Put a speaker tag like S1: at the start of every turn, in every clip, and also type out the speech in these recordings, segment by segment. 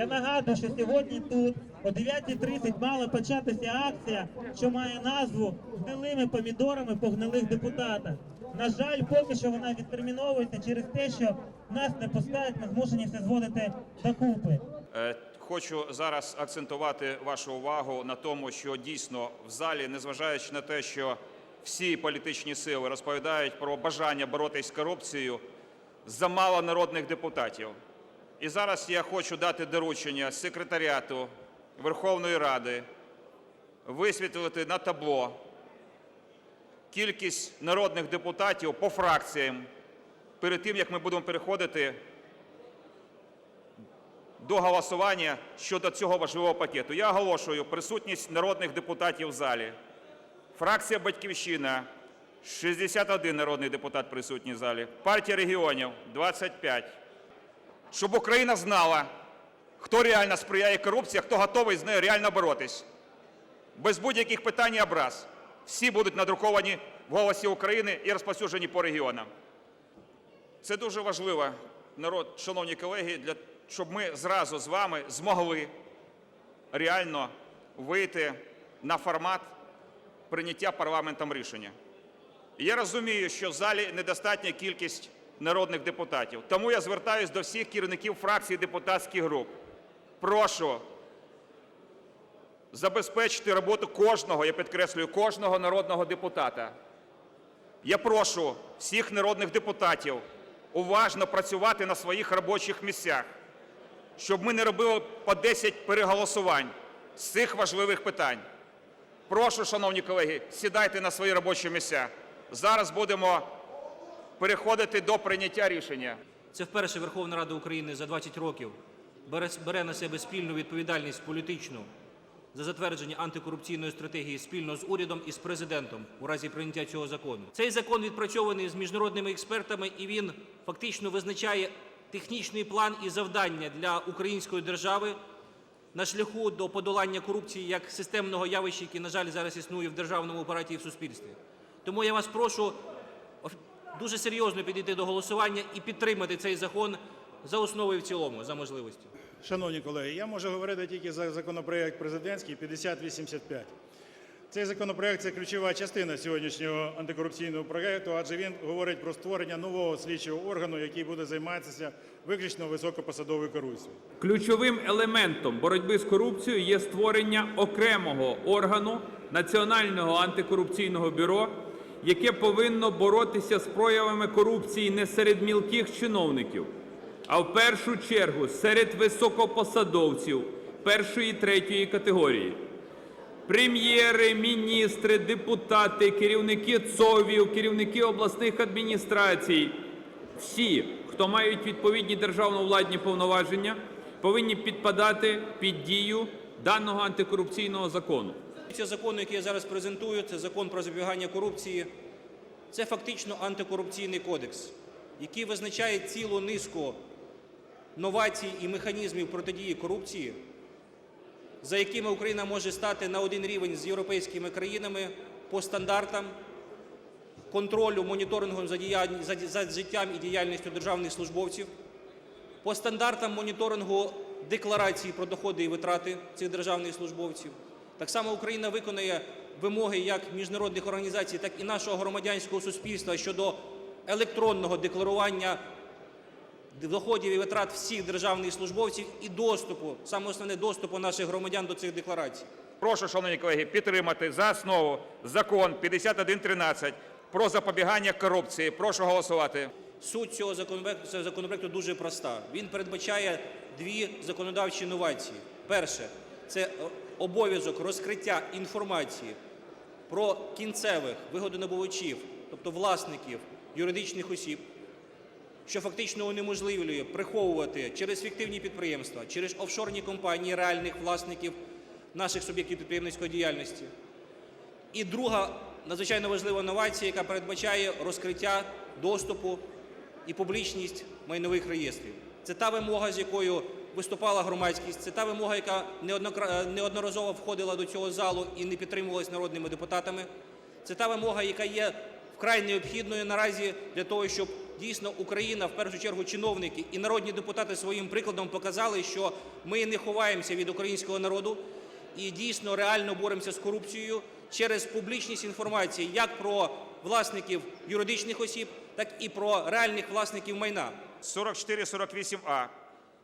S1: Я нагадую, що сьогодні тут о 9.30 мала початися акція, що має назву гнилими помідорами по гнилих депутатах. На жаль, поки що вона відтерміновується через те, що нас не пускають, ми змушені все зводити докупи.
S2: Е, Хочу зараз акцентувати вашу увагу на тому, що дійсно в залі, незважаючи на те, що всі політичні сили розповідають про бажання боротись з корупцією, замало народних депутатів. І зараз я хочу дати доручення секретаріату Верховної Ради висвітлити на табло кількість народних депутатів по фракціям перед тим, як ми будемо переходити до голосування щодо цього важливого пакету. Я оголошую присутність народних депутатів в залі. Фракція «Батьківщина» – 61 народний депутат присутній в залі. Партія регіонів – 25. Щоб Україна знала, хто реально сприяє корупції, а хто готовий з нею реально боротись. Без будь-яких питань і образ. Всі будуть надруковані в «Голосі України» і розповсюджені по регіонам. Це дуже важливо, народ, шановні колеги, для щоб ми зразу з вами змогли реально вийти на формат прийняття парламентом рішення. Я розумію, що в залі недостатня кількість народних депутатів. Тому я звертаюся до всіх керівників фракцій депутатських груп. Прошу забезпечити роботу кожного, я підкреслюю, кожного народного депутата. Я прошу всіх народних депутатів уважно працювати на своїх робочих місцях, щоб ми не робили по 10 переголосувань з цих важливих питань. Прошу, шановні колеги, сідайте на свої робочі місця. Зараз будемо переходити до прийняття рішення.
S3: Це вперше Верховна Рада України за 20 років бере, на себе спільну відповідальність політичну за затвердження антикорупційної стратегії спільно з урядом і з президентом у разі прийняття цього закону. Цей закон відпрацьований з міжнародними експертами, і він фактично визначає технічний план і завдання для української держави на шляху до подолання корупції як системного явища, яке, на жаль, зараз існує в державному апараті і в суспільстві. Тому я вас прошу дуже серйозно підійти до голосування і підтримати цей закон за основу і в цілому, за можливості.
S4: Шановні колеги, я можу говорити тільки за законопроект президентський 5085. Цей законопроект це ключова частина сьогоднішнього антикорупційного проєкту, адже він говорить про створення нового слідчого органу, який буде займатися виключно високопосадовою корупцією.
S5: Ключовим елементом боротьби з корупцією є створення окремого органу Національного антикорупційного бюро, яке повинно боротися з проявами корупції не серед мілких чиновників, а в першу чергу серед високопосадовців першої і третьої категорії. Прем'єри, міністри, депутати, керівники ЦОВів, керівники обласних адміністрацій, всі, хто мають відповідні державно-владні повноваження, повинні підпадати під дію даного антикорупційного закону.
S3: Цей закон, який я зараз презентую, це закон про запобігання корупції. Це фактично антикорупційний кодекс, який визначає цілу низку новацій і механізмів протидії корупції, за якими Україна може стати на один рівень з європейськими країнами по стандартам контролю, моніторингу за, діяль- за, за життям і діяльністю державних службовців, по стандартам моніторингу декларацій про доходи і витрати цих державних службовців. Так само Україна виконує вимоги як міжнародних організацій, так і нашого громадянського суспільства щодо електронного декларування доходів і витрат всіх державних службовців і доступу, саме основне доступу наших громадян до цих декларацій.
S2: Прошу, шановні колеги, підтримати за основу закон 5113 про запобігання корупції. Прошу голосувати.
S3: Суть цього законопроекту, дуже проста. Він передбачає дві законодавчі новації. Перше це обов'язок розкриття інформації про кінцевих вигодонабувачів, тобто власників юридичних осіб, що фактично унеможливлює приховувати через фіктивні підприємства, через офшорні компанії реальних власників наших суб'єктів підприємницької діяльності. І друга надзвичайно важлива новація, яка передбачає розкриття доступу і публічність майнових реєстрів. Це та вимога, з якою виступала громадськість, це та вимога, яка неодноразово входила до цього залу і не підтримувалась народними депутатами. Це та вимога, яка є вкрай необхідною наразі для того, щоб дійсно Україна, в першу чергу чиновники і народні депутати своїм прикладом показали, що ми не ховаємося від українського народу і дійсно реально боремося з корупцією через публічність інформації як про власників юридичних осіб, так і про реальних власників майна.
S2: 44-48А.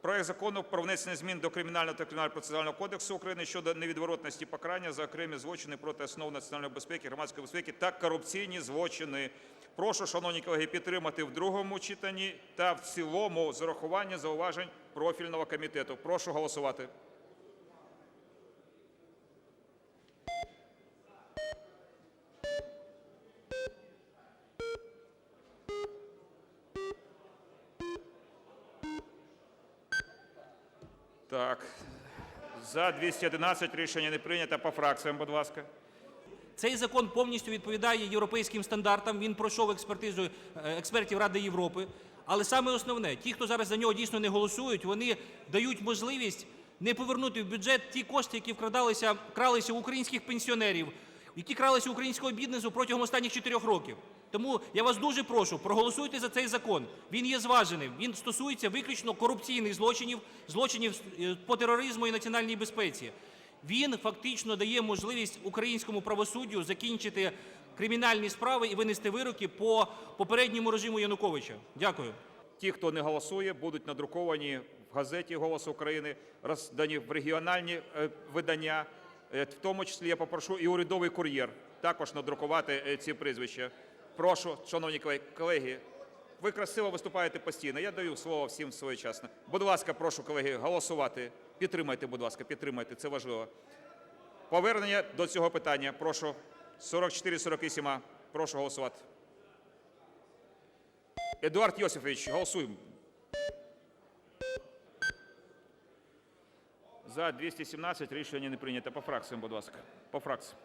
S2: Проект закону про внесення змін до Кримінального та Кримінального процесуального кодексу України щодо невідворотності покарання за окремі злочини проти основ національної безпеки, громадської безпеки та корупційні злочини. Прошу, шановні колеги, підтримати в другому читанні та в цілому з урахуванням зауважень профільного комітету. Прошу голосувати. Так. За 211 рішення не прийнято. По фракціям, будь ласка.
S3: Цей закон повністю відповідає європейським стандартам. Він пройшов експертизу е, експертів Ради Європи. Але саме основне, ті, хто зараз за нього дійсно не голосують, вони дають можливість не повернути в бюджет ті кошти, які вкрадалися, кралися українських пенсіонерів, які кралися українського бізнесу протягом останніх чотирьох років. Тому я вас дуже прошу, проголосуйте за цей закон. Він є зваженим. Він стосується виключно корупційних злочинів, злочинів е, по тероризму і національній безпеці. Він фактично дає можливість українському правосуддю закінчити кримінальні справи і винести вироки по попередньому режиму Януковича. Дякую.
S2: Ті, хто не голосує, будуть надруковані в газеті «Голос України», роздані в регіональні е, видання. Е, В тому числі я попрошу і урядовий кур'єр також надрукувати ці прізвища. Прошу, шановні колеги- ви красиво виступаєте постійно. Я даю слово всім своєчасно. Будь ласка, прошу, колеги, голосувати. Підтримайте, будь ласка, підтримайте, це важливо. Повернення до цього питання. Прошу. 44-48А. Прошу голосувати. Едуард Йосифович, голосуємо. За 217 рішення не прийнято. По фракціям, будь ласка. По фракціям.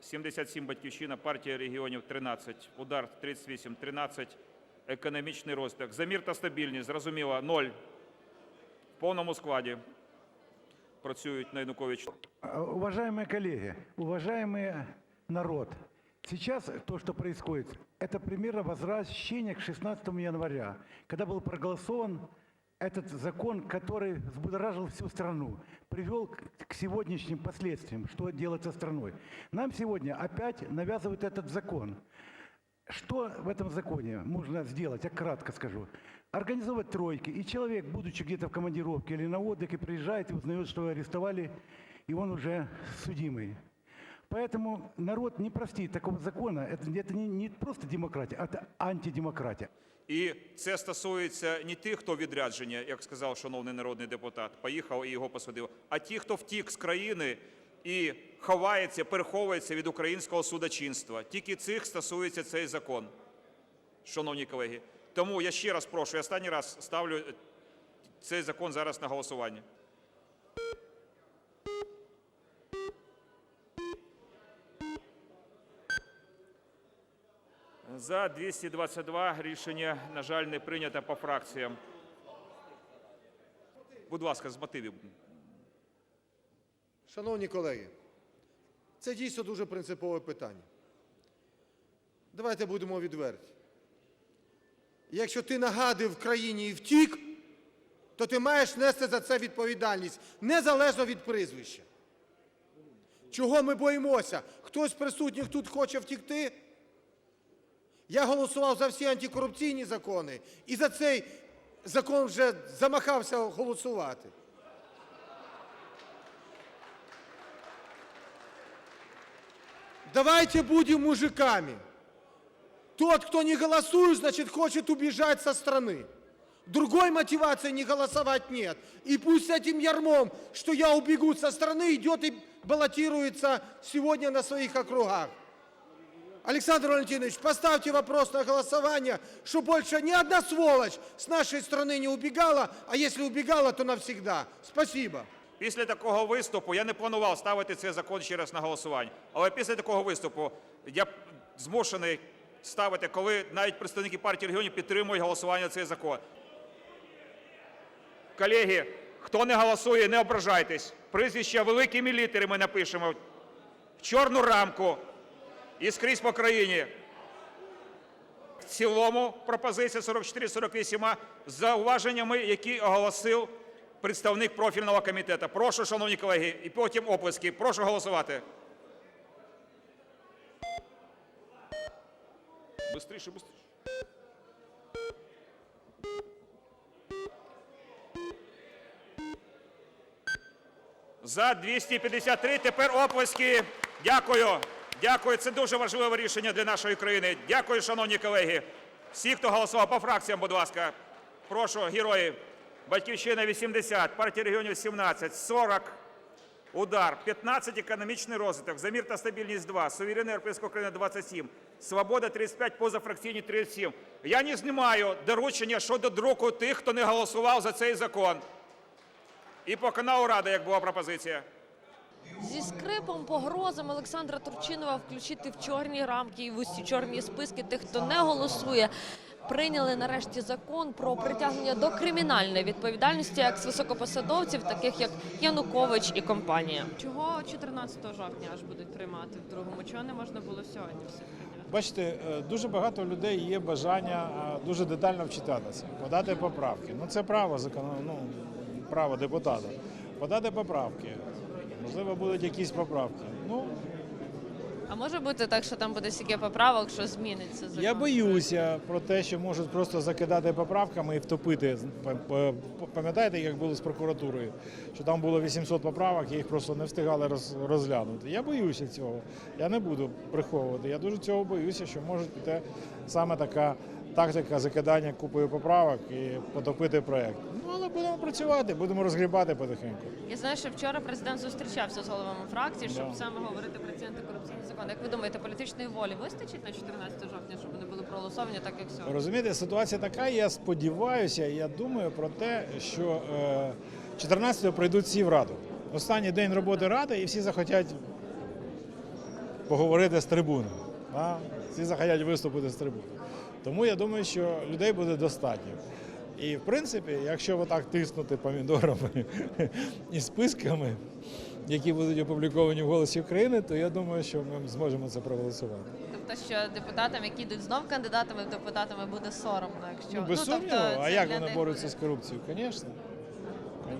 S2: 77 Батьківщина, партія регіонів 13, удар 38, 13, економічний розвиток. За мір та стабільність, зрозуміло, 0. В повному складі працюють на Янукович.
S6: А, Уважаемые коллеги, уважаемый народ, сейчас то, что происходит, это примерно возвращение к 16 января, когда был проголосован этот закон, который взбудоражил всю страну, привел к сегодняшним последствиям, что делать со страной. Нам сегодня опять навязывают этот закон. Что в этом законе можно сделать? Я кратко скажу. Организовать тройки, и человек, будучи где-то в командировке или на отдыхе, приезжает и узнает, что его арестовали, и он уже судимый. Поэтому народ не простит такого закона. Это, это не, не просто демократия, это антидемократия.
S2: І це стосується не тих, хто відрядження, як сказав шановний народний депутат, поїхав і його посадив, а ті, хто втік з країни і ховається, переховується від українського судочинства. Тільки цих стосується цей закон, шановні колеги. Тому я ще раз прошу, я останній раз ставлю е, цей закон зараз на голосування. За 222 рішення, на жаль, не прийнято по фракціям. Будь ласка, з мотивів.
S7: Шановні колеги, це дійсно дуже принципове питання. Давайте будемо відверті. Якщо ти нагадив країні і втік, то ти маєш нести за це відповідальність, незалежно від прізвища. Чого ми боїмося? Хтось з присутніх тут хоче втікти? Я голосував за всі антикорупційні закони і за цей закон вже замахався голосувати. Давайте будем мужиками. Тот, кто не голосует, значит, хочет убежать со страны. Другой мотивации не голосовать нет. И пусть с этим ярмом, что я убегу со страны, идет и баллотируется сегодня на своих округах. Александр Валентинович, поставьте вопрос на голосование, что больше ни одна сволочь с нашей страны не убегала, а если убегала, то навсегда. Спасибо.
S2: Після такого виступу я не планував ставити цей закон ще раз на голосування. Але після такого виступу я змушений ставити, коли навіть представники партії регіонів підтримують голосування цей закон. Колеги, хто не голосує, не ображайтесь. Прізвища великими літерами напишемо в чорну рамку і скрізь по країні. В цілому пропозиція 44-48 з зауваженнями, які оголосив представник профільного комітету. Прошу, шановні колеги, і потім оплески. Прошу голосувати. Бистріше, бистріше. За 253. Тепер оплески. Дякую. Дякую. Це дуже важливе рішення для нашої країни. Дякую, шановні колеги. Всі, хто голосував по фракціям, будь ласка. Прошу, герої. Батьківщина 80, партія регіонів 17, 40. Удар. 15. Економічний розвиток. Замір та стабільність 2. Суверенна Європейська Україна 27. Свобода 35. Позафракційні 37. Я не знімаю доручення щодо друку тих, хто не голосував за цей закон. І по каналу Рада, як була пропозиція.
S8: Зі скрипом, погрозами Олександра Турчинова включити в чорні рамки і в усі чорні списки тих, хто не голосує. Прийняли нарешті закон про притягнення до кримінальної відповідальності як з високопосадовців, таких як Янукович і компанія. Чого 14 жовтня аж будуть приймати в другому? Чого не можна було сьогодні все прийняти?
S9: Бачите, е, дуже багато людей є бажання е, дуже детально вчитатися, подати поправки. Ну це право закону, ну, право депутата. Подати поправки. Можливо, будуть якісь поправки. Ну,
S8: А може бути так, що там буде стільки поправок, що зміниться закон?
S9: я боюся про те, що можуть просто закидати поправками і втопити. П- п- Пам'ятаєте, як було з прокуратурою? Що там було 800 поправок, і їх просто не встигали роз- розглянути. Я боюся цього. Я не буду приховувати. Я дуже цього боюся, що може піти саме така тактика закидання купою поправок і потопити проект. Ну але будемо працювати, будемо розгрібати потихеньку.
S8: Я знаю, що вчора президент зустрічався з головами фракцій, щоб
S9: Да.
S8: саме говорити про ці антикорупційні закони. Як ви думаєте, політичної волі вистачить на 14 жовтня, щоб вони були проголосовані так, як сьогодні?
S9: Розумієте, ситуація така. Я сподіваюся, я думаю про те, що е, 14-го прийдуть всі в раду. Останній день роботи ради, і всі захотять поговорити з трибуни. Всі захотять виступити з трибуни. Тому я думаю, що людей буде достатньо. І в принципі, якщо отак тиснути помідорами і списками, які будуть опубліковані в голосі України, то я думаю, що ми зможемо це проголосувати.
S8: Тобто, що депутатам, які йдуть знов кандидатами в депутатами, буде соромно, якщо
S9: Ну, без
S8: тобто,
S9: сумніву, а
S8: це
S9: як
S8: для
S9: вони
S8: них
S9: борються
S8: буде.
S9: з корупцією? Звісно.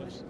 S9: Звісно.